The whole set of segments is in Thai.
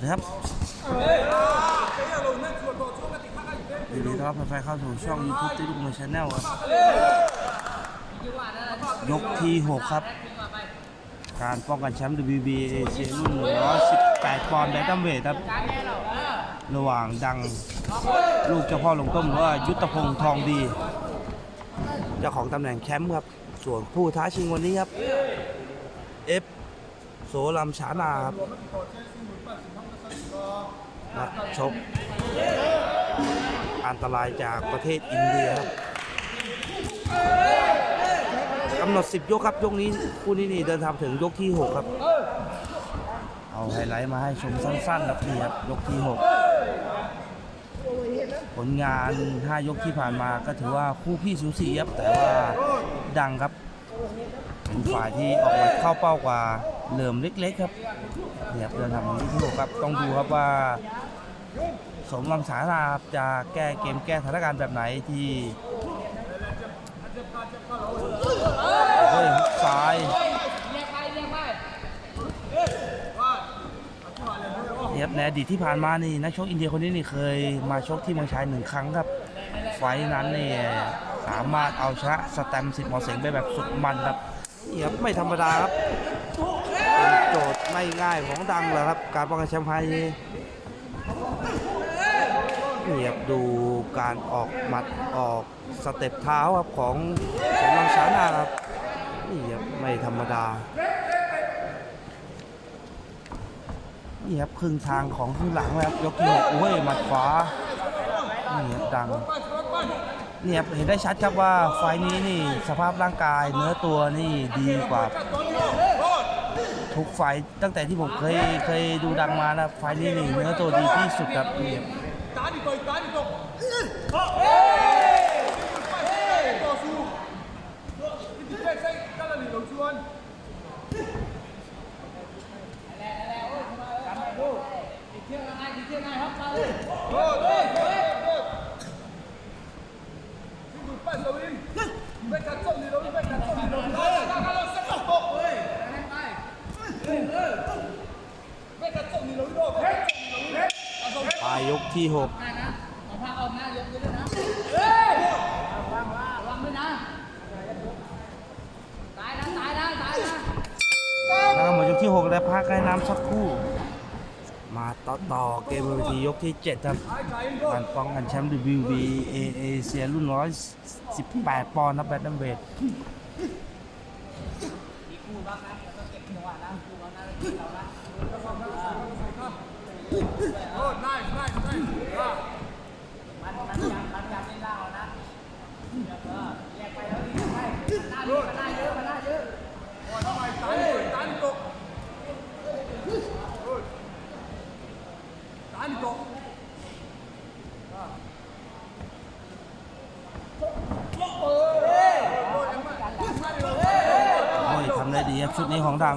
นะครับยินดีต้อนรับแฟนๆเข้าสู่ช่อง YouTube ที่ลูกมือชาแนลครับ ยกที่ 6 ครับ การป้องกันแชมป์ WBA เอเชียรุ่น 118ปอนด์แบนตัมเวทครับ ระหว่างดังลูกเจ้าพ่อลงต้มหรือว่ายุทธพงษ์ทองดี เจ้าของตำแหน่งแชมป์ครับ ส่วนผู้ท้าชิงวันนี้ครับเอฟโสลัมชานาครับ นักชกอันตรายจากประเทศอินเดียครับกำหนด 10 ยกครับ ยกนี้คู่นี้นี่เดินทางถึงยกที่ 6 ครับ เอาไฮไลท์มาให้ชมสั้นๆครับนี่ครับยกที่ 6 ผลงาน 5 ยกที่ผ่านมาก็ถือว่าคู่พี่สูสีครับ แต่ว่าดังครับเป็นฝ่ายที่ออกมาเข้าเป้ากว่าเหลิมเล็ก ๆ ครับ เนี่ยครับเดินทางนี้ที่หกครับต้องดูครับว่า สมลำสาราจะแก้เกมแก้สถานการณ์แบบไหนที่เฮ้ยซ้ายเนี่ยในอดีตที่ผ่านมานี่นักชกอินเดียคนนี้นี่เคยมาชกที่เมืองชายหนึ่งครั้งครับ ไฟนั้นนี่สามารถเอาชนะสแตมสิทธิ์หมอเสงไปแบบสุดมันครับเนี่ครับไม่ธรรมดาครับโจทย์ ไม่ง่ายของดังเลยครับ การป้องกันแชมป์ไท์นี้นี่ครับดูการออกหมัดออกสเต็ปเท้าครับของสมรังชานาครับนี่ครับไม่ธรรมดานี่ครับครึ่งทางของครึ่งหลังแล้วครับยกที่หกโอ้ยหมัดขวานี่ครับดังเนี่ครับเห็นได้ชัดครับว่าไฟนี้นี่สภาพร่างกายเนื้อตัวนี่ดีกว่า ทุกไฟตั้งแต่ที่ผมเคยเคยดูดังมานะไฟนี้นี่เนื้อตัวดีที่สุดครับ ตายนะแล้วก็หมดยกที่ 6 แล้วพักให้น้ำสักครู่ มาต่อต่อเกมบนเวทียกที่ 7 ครับการป้องกันแชมป์ WBA เอเชียรุ่น 118 ปอนด์นะแบดดัมเวท Oh, nice, nice, nice. Ah. มันมันยำมันยำเล่นล่างแล้วนะเออแยกไปแล้วนี่ใช่หน้าเยอะหน้าเยอะหน้าเยอะ โอ้ยทำได้ดีครับชุดนี้ของดัง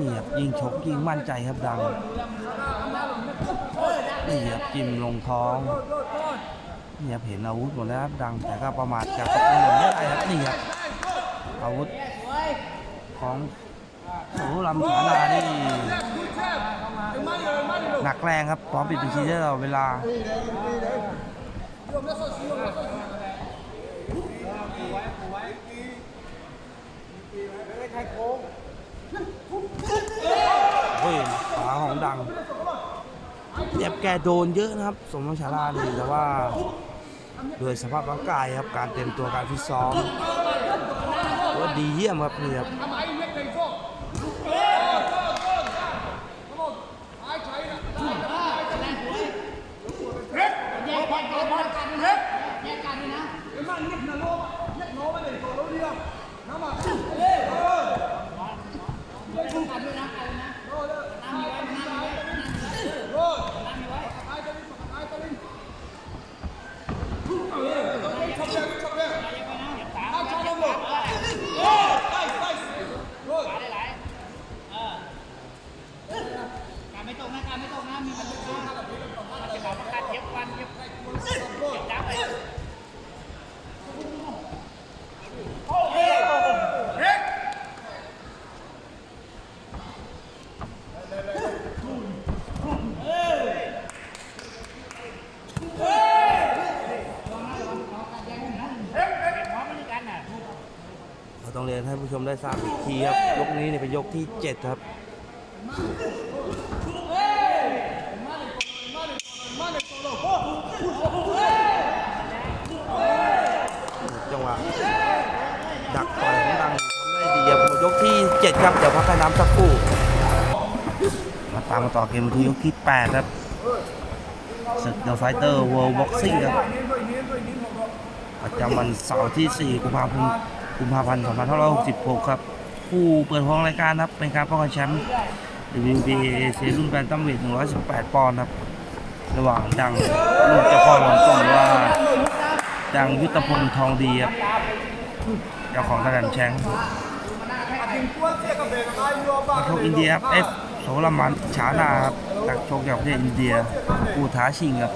นี่ครับยิงชกยิงมั่นใจครับดังนี่ครับจิ้มลงท้องนี่ครับเห็นอาวุธหมดแล้วครับดังแต่ก็ประมาทจากตกลงไม่ได้ครับนี่ครับอาวุธของโสลำฐานานี่หนักแรงครับพร้อมปิดบัญชีได้ตลอดเวลาใครโค้ง เฮ้ยขาของดังเจ็บแกโดนเยอะนะครับ สมรชาลาดีแต่ว่าด้วยสภาพร่างกายครับการเตรียมตัวการฟิตซ้อมว่าดีเยี่ยมครับนี่ครับแยกแยกกันด้วยนะแยกกันด้วยนะแยกกันด้วยนะกันนะน้ำมีไว้น้ำมีไว้น้ำมีไว้ Good. ก็ต้องเรียนให้ ผู้ชมได้ทราบอีกทีครับยกนี้เนี่ยเป็นยกที่ 7 ครับจังหวะดักต่อยของดังทำได้ดีครับมดยกที่ 7 ครับ เดี๋ยวพักให้น้ำสักครู่มาตามกันต่อเกมที่ยกที่ 8 ครับศึกเดอะไฟเตอร์เวิลด์บ็อกซิ่งครับประจำวันเสาร์ที่ 4 กุมภาพันธ์ กุมภาพันธ์2566 ครับ ผู้เปิดห้องรายการครับ เป็นการป้องกันแชมป์ WBA เอเชียรุ่นแบนตัมเวท118 ปอนด์ครับ ระหว่างดังลูกเจ้าพ่อหลวงกลมว่า ดังยุทธพงศ์ทองดีครับเจ้าของตำแหน่งแชมป์นักชกอินเดียครับเอฟโสรมันฉานาครับนักชกจากประเทศอินเดียผู้ท้าชิงครับ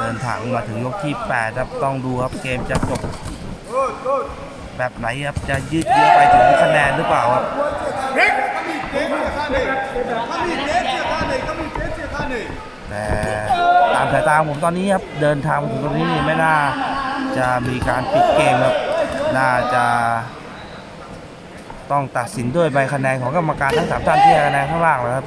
เดินทางมาถึงยกที่8ครับต้องดูครับเกมจะจบแบบไหนครับจะยืดเยื้อไปถึงคะแนนหรือเปล่าครับแต่ตามสายตาผมตอนนี้ครับเดินทางมาถึงตรงนี้ไม่น่าจะมีการปิดเกมครับน่าจะต้องตัดสินด้วยใบคะแนนของกรรมการทั้งสามท่านที่คะแนนข้างล่างแล้วครับ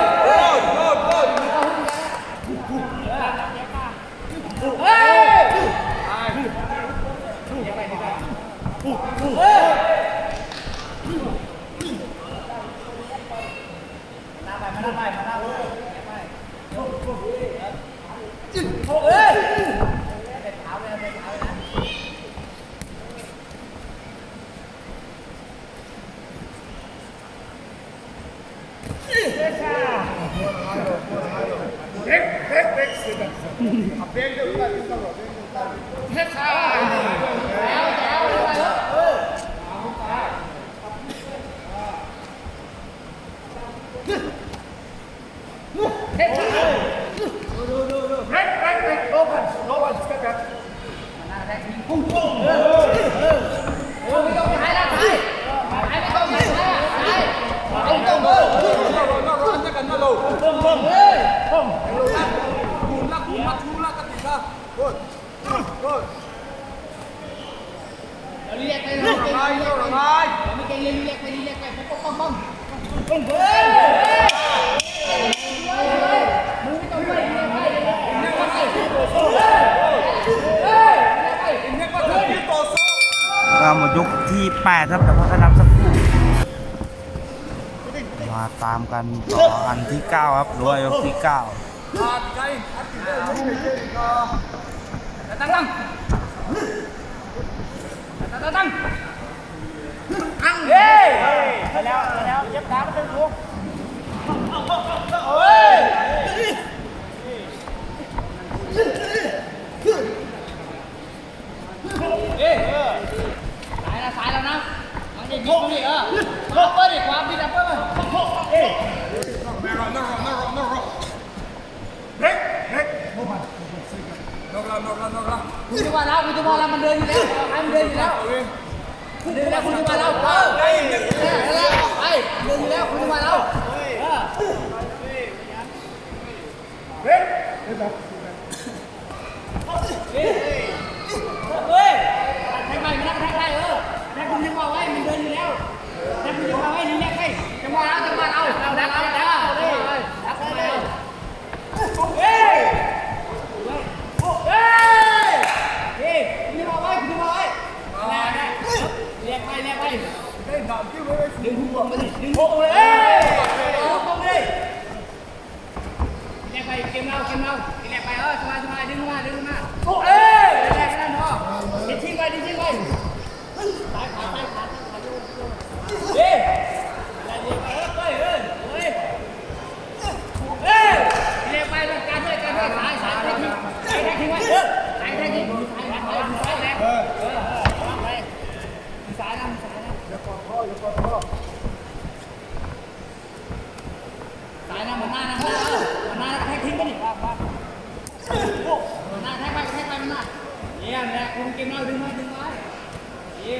백백백 세다. 백백까지 세다. 세다. ที่8ครับแต่พักให้น้ำสักครู่มาตามกันต่ออันที่9ครับรวยกที่9ตั้งตั้งตั้งตั้งอังเฮ้ยไปแล้วไปแล้วเย็บขาไปเป็นลูกเฮ้ยเอ๊ะสายละสายแล้วนะ มันจะยิงดิเออลบเปิดดิความดีดับเปิดเอ๊ะคุณจะมาแล้วคุณจะมาแล้วมันเดินอยู่แล้วให้มันเดินอยู่แล้วเดินแล้วคุณจะมาแล้วเออไปเดินแล้วไปเดินอยู่แล้วคุณจะมาแล้วเฮ้ยแทงไปมันนักแทงได้เออแทงคุณยังมาไว้ จังหวะแล้วจังหวะเอาเอาดักเอาดักเอาเลยดักไปเอาเฮ้ย เฮ้ยนี่คุณจะมาไว้คุณจะมาไว้เรียกไปเรียกไปดึงหัวมาดิดึงหัวมาเลยเอ้ยเอาตรงดิเรียกไปเกมเราเกมเราเรียกไปเออสบายสบายดึงมาดึงมาเอ้ยเรียกไปนั่นพอดิทิ้งไปดิทิ้งไปสายขาสายขาสายขาเฮ้ยเรียกไปเฮ้ยเฮ้ยเฮ้ยเฮ้ยเรียกไปการด้วยการด้วยสายสายแท็กทิ้งสายแท็กทิ้งไว้เออสายแท็กทิ้งสายแท็กทิ้งสายแท็กเออเออไปสายนะสายนะสายนะมันหน้านะหน้าเออมันหน้าแท็กทิ้งไปดิบ้าบ้าหน้าแท็กไปแท็กไปมันหน้าเนี่ยเนี่ยคุณเกมเราดึงไว้ดึงไว้ ปักเฮ้ย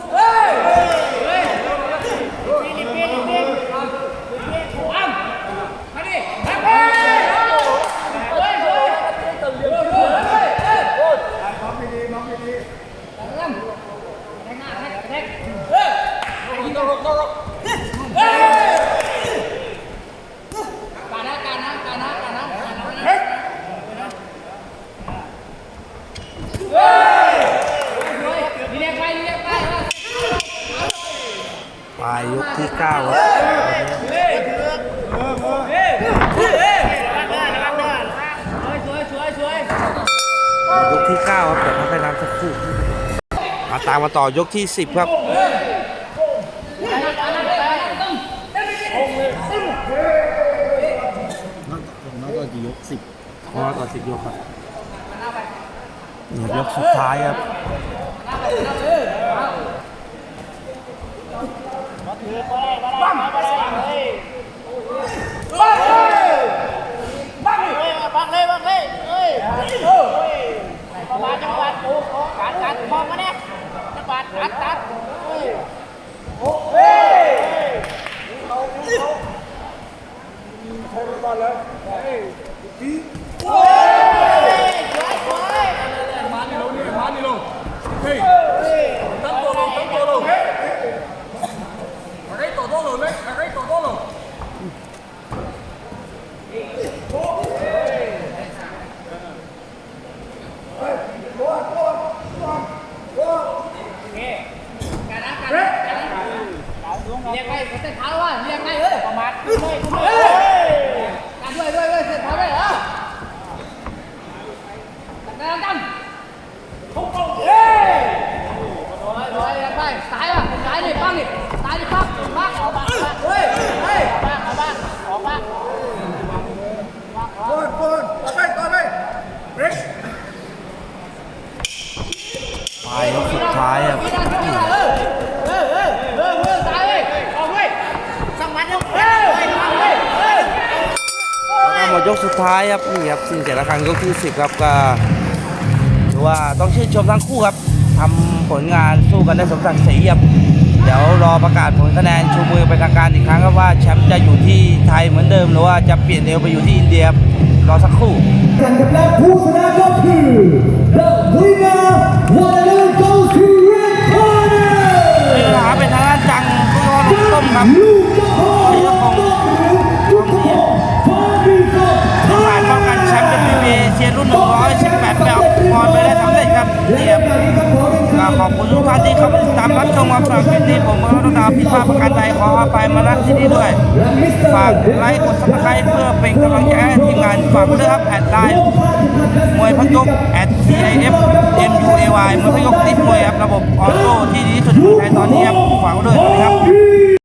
เฮ้ยเฮ้ยเฮ้ยปีนปีนปีนปีนปังมาดิปังเฮ้ยเฮ้ยเฮ้ยเฮ้ยเฮ้ยเฮ้ย มองดีๆมองดี แทงหน้าแทงแทงเฮ้ย ๆต้องลงต้องลง เฮ้ยการนะการนะการนะการนะการนะเฮ้ยเฮ้ยนี่เรียกไปนี่เรียกไป ปลายยกที่เก้าครับ เฮ้ยเฮ้ยเฮ้ยเฮ้ยสวยสวยสวย ยกที่เก้าครับเดี๋ยวพักไปน้ำสักครู่มา ตามมาต่อยกที่สิบครับน้อยกว่ากี่ยกสิบเพราะว่าต่อสิบยกครับนี่ยกสุดท้ายครับบังเลยบังเลยบังเลยเฮ้ยประมาณจังหวัดโอ้การการมองมาเนี่ยจังหวัดตัดตัดเฮ้ยเฮ้ย มานี่ลงนี่มานี่ลงเฮ้ยตั้งตัวลงตั้งตัวลงมาให้ต่อโต้ลงเลยมาให้ต่อโต้ลง การนะการนะการนะเรียกไปเส้นเท้าว่ะเรียกไงเอ้ยประมาณขึ้นเลยขึ้นเลยการด้วยด้วยด้วยเส้นเท้าด้วยเหรอตั้งตั้งทุกคนเฮ้ยร้อยร้อยเรียกไปซ้ายอะซ้ายดิปังดิซ้ายดิปังปังออกมาเฮ้ยเฮ้ยออกมาออกมาออกมา บอลบอลต่อไปต่อไปเบรก ปลายยกสุดท้ายครับ เออเออเออเออเออซ้ายเลยออกเลยสังมันเฮ้ยเฮ้ยเฮ้ยเฮ้ย แล้วก็หมดยกสุด ท้ายครับนี่ครับสิ่งแต่ละครั้งยกที่สิบครับก็ถือว่าต้องชื่นชมทั้งคู่ครับทำผลงานสู้กันได้สมศักดิ์ศรีครับเดี๋ยวรอประกาศผลคะแนนชูมือเป็นทางการอีกครั้งครับว่าแชมป์จะอยู่ที่ไทยเหมือนเดิมหรือว่าจะเปลี่ยนเอวไปอยู่ที่อินเดียครับรอสักครู่กันกับและผู้ชนะก็คือ The winner one and all goes to Red Corner เป็นปัญหาเป็นทางด้านจังตัวลงต้มครับ รุ่น 118ปอนด์ไปได้สำเร็จครับเนี้ครับขอเรียขอบคุณทุกท่านที่เข้ามาติดตามรับชมความสนุกคลิปนี้ผมก็ต้องดาวพิพาทประการใดขออภัยมาณที่นี้ด้วย ฝากไลค์กดซับสไครต์เพื่อเป็นกำลังใจให้ทีมงานฝากด้วยครับแอดไลน์มวยพักยก at CIF MUAY มวยพักยกติดมวยครับระบบออโต้ที่ดีที่สุดในตอนนี้ครับฝากด้วยสวัสดีครับ